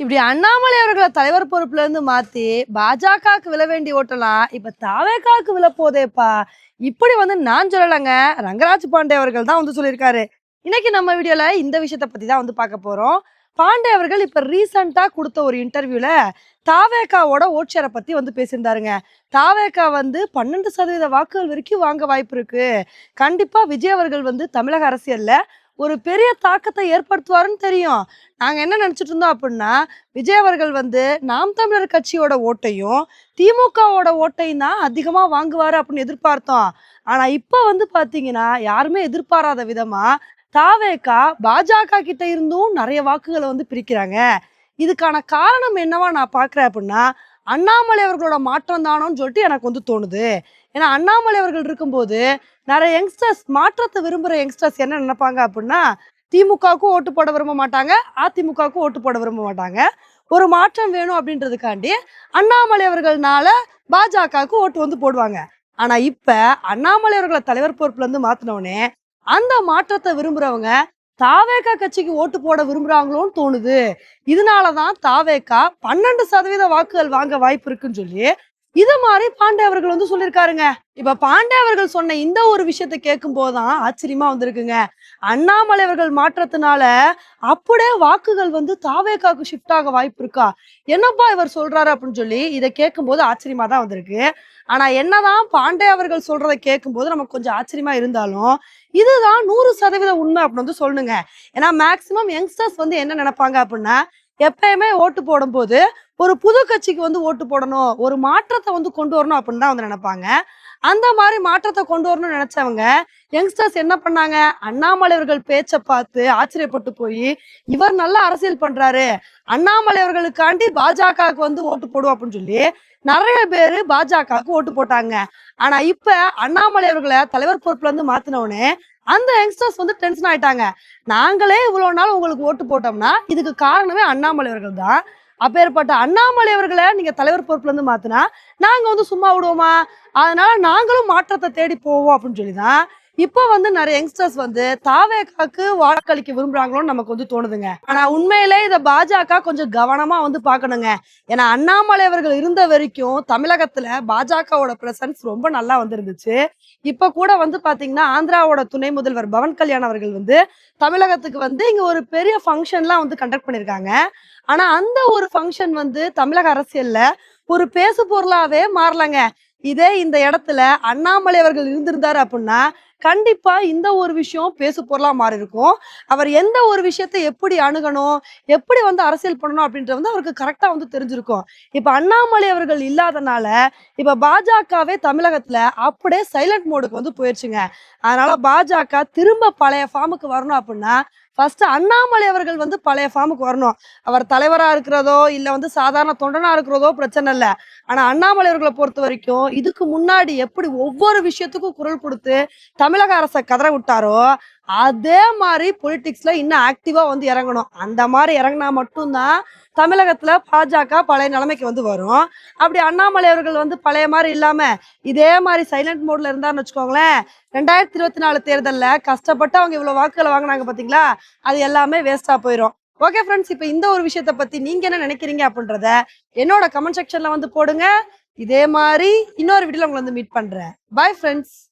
இப்படி அண்ணாமலை அவர்களை தலைவர் பொறுப்புல இருந்து மாத்தி பாஜகவுக்கு விழ வேண்டி ஓட்டலாம் இப்ப தாவேக்காவுக்கு விழ போதேப்பா? இப்படி வந்து நான் சொல்லலைங்க. ரங்கராஜ் பாண்டே அவர்கள் தான் வந்து சொல்லியிருக்காரு. இன்னைக்கு நம்ம வீடியோல இந்த விஷயத்த பத்தி தான் வந்து பார்க்க போறோம். பாண்டே அவர்கள் இப்ப ரீசண்டா கொடுத்த ஒரு இன்டர்வியூல தாவேக்காவோட ஓட்சரை பத்தி வந்து பேசியிருந்தாருங்க. தாவேக்கா வந்து பன்னெண்டு சதவீத வாக்குகள் வரைக்கும் வாங்க வாய்ப்பு இருக்கு. கண்டிப்பா விஜய் அவர்கள் வந்து தமிழக அரசியல்ல ஒரு பெரிய தாக்கத்தை ஏற்படுத்துவாருன்னு தெரியும். நாங்கள் என்ன நினச்சிட்டு இருந்தோம் அப்படின்னா விஜய் அவர்கள் வந்து நாம் தமிழர் கட்சியோட ஓட்டையும் திமுகவோட ஓட்டையும் தான் அதிகமாக வாங்குவார் அப்படின்னு எதிர்பார்த்தோம். ஆனால் இப்போ வந்து பார்த்தீங்கன்னா யாருமே எதிர்பாராத விதமாக தாவேக்கா பாஜக கிட்ட இருந்தும் நிறைய வாக்குகளை வந்து பிரிக்கிறாங்க. இதுக்கான காரணம் என்னவா நான் பார்க்குறேன் அப்படின்னா அண்ணாமலை அவர்களோட மாற்றம் தானோன்னு சொல்லிட்டு எனக்கு வந்து தோணுது. ஏன்னா அண்ணாமலை அவர்கள் இருக்கும்போது நிறைய யங்ஸ்டர்ஸ் மாற்றத்தை விரும்புகிற யங்ஸ்டர்ஸ் என்ன நினைப்பாங்க அப்படின்னா திமுகவுக்கும் ஓட்டு போட விரும்ப மாட்டாங்க அதிமுகவுக்கும் ஓட்டு போட விரும்ப மாட்டாங்க. ஒரு மாற்றம் வேணும் அப்படின்றதுக்காண்டி அண்ணாமலை அவர்கள்னால பாஜகவுக்கு ஓட்டு வந்து போடுவாங்க. ஆனா இப்ப அண்ணாமலை அவர்களை தலைவர் பொறுப்புல இருந்து அந்த மாற்றத்தை விரும்புறவங்க தாவேக்கா கட்சிக்கு ஓட்டு போட விரும்புறாங்களோன்னு தோணுது. இதனாலதான் தாவேக்கா பன்னெண்டு சதவீத வாக்குகள் வாங்க வாய்ப்பு இருக்குன்னு சொல்லி இது மாதிரி பாண்டே அவர்கள் வந்து சொல்லியிருக்காருங்க இப்ப பாண்டே அவர்கள் சொன்ன இந்த ஒரு விஷயத்த கேட்கும் போதுதான் ஆச்சரியமா வந்திருக்குங்க. அண்ணாமலை அவர்கள் மாற்றத்தினால அப்படியே வாக்குகள் வந்து தாவேக்காக்கு ஷிஃப்ட் ஆக வாய்ப்பு இருக்கா? என்னப்பா இவர் சொல்றாரு அப்படின்னு சொல்லி இதை கேட்கும் போது ஆச்சரியமா தான் வந்திருக்கு. ஆனா என்னதான் பாண்டே அவர்கள் சொல்றதை கேட்கும் போது நமக்கு கொஞ்சம் ஆச்சரியமா இருந்தாலும் இதுதான் நூறு சதவீத உண்மை அப்படின்னு வந்து சொல்லணுங்க. ஏன்னா மேக்சிமம் யங்ஸ்டர்ஸ் வந்து என்ன நினைப்பாங்க அப்படின்னா எப்பயுமே ஓட்டு போடும்போது ஒரு புது கட்சிக்கு வந்து ஓட்டு போடணும் ஒரு மாற்றத்தை வந்து கொண்டு வரணும் அப்படின்னு தான் வந்து நினைப்பாங்க. அந்த மாதிரி மாற்றத்தை கொண்டு வரணும்னு நினைச்சவங்க யங்ஸ்டர்ஸ் என்ன பண்ணாங்க? அண்ணாமலை அவர்கள் பேச்சை பார்த்து ஆச்சரியப்பட்டு போய் இவர் நல்லா அரசியல் பண்றாரு அண்ணாமலை அவர்களுக்காண்டி பாஜகவுக்கு வந்து ஓட்டு போடுவோம் அப்படின்னு சொல்லி நிறைய பேர் பாஜகவுக்கு ஓட்டு போட்டாங்க. ஆனா இப்ப அண்ணாமலை அவர்களை தலைவர் பொறுப்புல இருந்து மாத்தினவனே அந்த யங்ஸ்டர்ஸ் வந்து டென்ஷன் ஆயிட்டாங்க. நாங்களே இவ்வளவு நாள் உங்களுக்கு ஓட்டு போட்டோம்னா இதுக்கு காரணமே அண்ணாமலை அவர்கள் தான். அப்பேற்பட்ட அண்ணாமலை அவர்களை நீங்க தலைவர் பொறுப்புல இருந்து மாத்தினா நாங்க வந்து சும்மா விடுவோமா? அதனால நாங்களும் மாற்றத்தை தேடி போவோம் அப்படின்னு சொல்லிதான் இப்போ வந்து நிறைய யங்ஸ்டர்ஸ் வந்து தாவேக்காக்கு வாக்களிக்க விரும்புறாங்களோன்னு நமக்கு வந்து தோணுதுங்க. ஆனா உண்மையிலே இதை பாஜக கொஞ்சம் கவனமா வந்து பார்க்கணுங்க. ஏன்னா அண்ணாமலை அவர்கள் இருந்த வரைக்கும் தமிழகத்துல பாஜகவோட பிரசன்ஸ் ரொம்ப நல்லா வந்திருந்துச்சு. இப்ப கூட வந்து பாத்தீங்கன்னா ஆந்திராவோட துணை முதல்வர் பவன் கல்யாண் அவர்கள் வந்து தமிழகத்துக்கு வந்து இங்க ஒரு பெரிய ஃபங்க்ஷன்லாம் வந்து கண்டக்ட் பண்ணிருக்காங்க. ஆனா அந்த ஒரு ஃபங்க்ஷன் வந்து தமிழக அரசியல்ல ஒரு பேசு பொருளாவே மாறலங்க. இதே இந்த இடத்துல அண்ணாமலை அவர்கள் இருந்திருந்தாரு அப்படின்னா கண்டிப்பா இந்த ஒரு விஷயம் பேசு பொருளா மாறி இருக்கும். அவர் எந்த ஒரு விஷயத்தை எப்படி அணுகணும் எப்படி வந்து அரசியல் பண்ணணும் அப்படின்றது வந்து அவருக்கு கரெக்டா வந்து தெரிஞ்சிருக்கும். இப்ப அண்ணாமலை அவர்கள் இல்லாதனால இப்ப பாஜகவே தமிழகத்துல அப்படியே சைலண்ட் மோடுக்கு வந்து போயிடுச்சுங்க அதனால பாஜக திரும்ப பழைய ஃபார்முக்கு வரணும் அப்படின்னா ஃபர்ஸ்ட் அண்ணாமலை அவர்கள் வந்து பழைய ஃபார்முக்கு வரணும். அவர் தலைவரா இருக்கிறதோ இல்ல வந்து சாதாரண தொண்டனா இருக்கிறதோ பிரச்சனை இல்லை. ஆனா அண்ணாமலை அவர்களை பொறுத்த வரைக்கும் இதுக்கு முன்னாடி எப்படி ஒவ்வொரு விஷயத்துக்கும் குரல் கொடுத்து தமிழக அரசை கதற விட்டாரோ அதே மாதிரி பொலிட்டிக்ஸ்ல இன்னும் ஆக்டிவா வந்து இறங்கணும். அந்த மாதிரி இறங்கினா மட்டும்தான் தமிழகத்துல பாஜக பழைய நிலைமைக்கு வந்து வரும். அப்படி அண்ணாமலை அவர்கள் வந்து பழைய மாதிரி இல்லாம இதே மாதிரி சைலண்ட் மோட்ல இருந்தான்னு வச்சுக்கோங்களேன் ரெண்டாயிரத்தி இருபத்தி நாலு தேர்தல்ல கஷ்டப்பட்டு அவங்க இவ்வளவு வாக்குகளை வாங்கினாங்க பாத்தீங்களா அது எல்லாமே வேஸ்டா போயிடும் ஓகே ஃப்ரெண்ட்ஸ் இப்போ இந்த ஒரு விஷயத்தை பத்தி நீங்க என்ன நினைக்கிறீங்க அப்படின்றத என்னோட கமெண்ட் செக்ஷன்ல வந்து போடுங்க. இதே மாதிரி இன்னொரு வீட்டில் உங்களை வந்து மீட் பண்றேன். Bye friends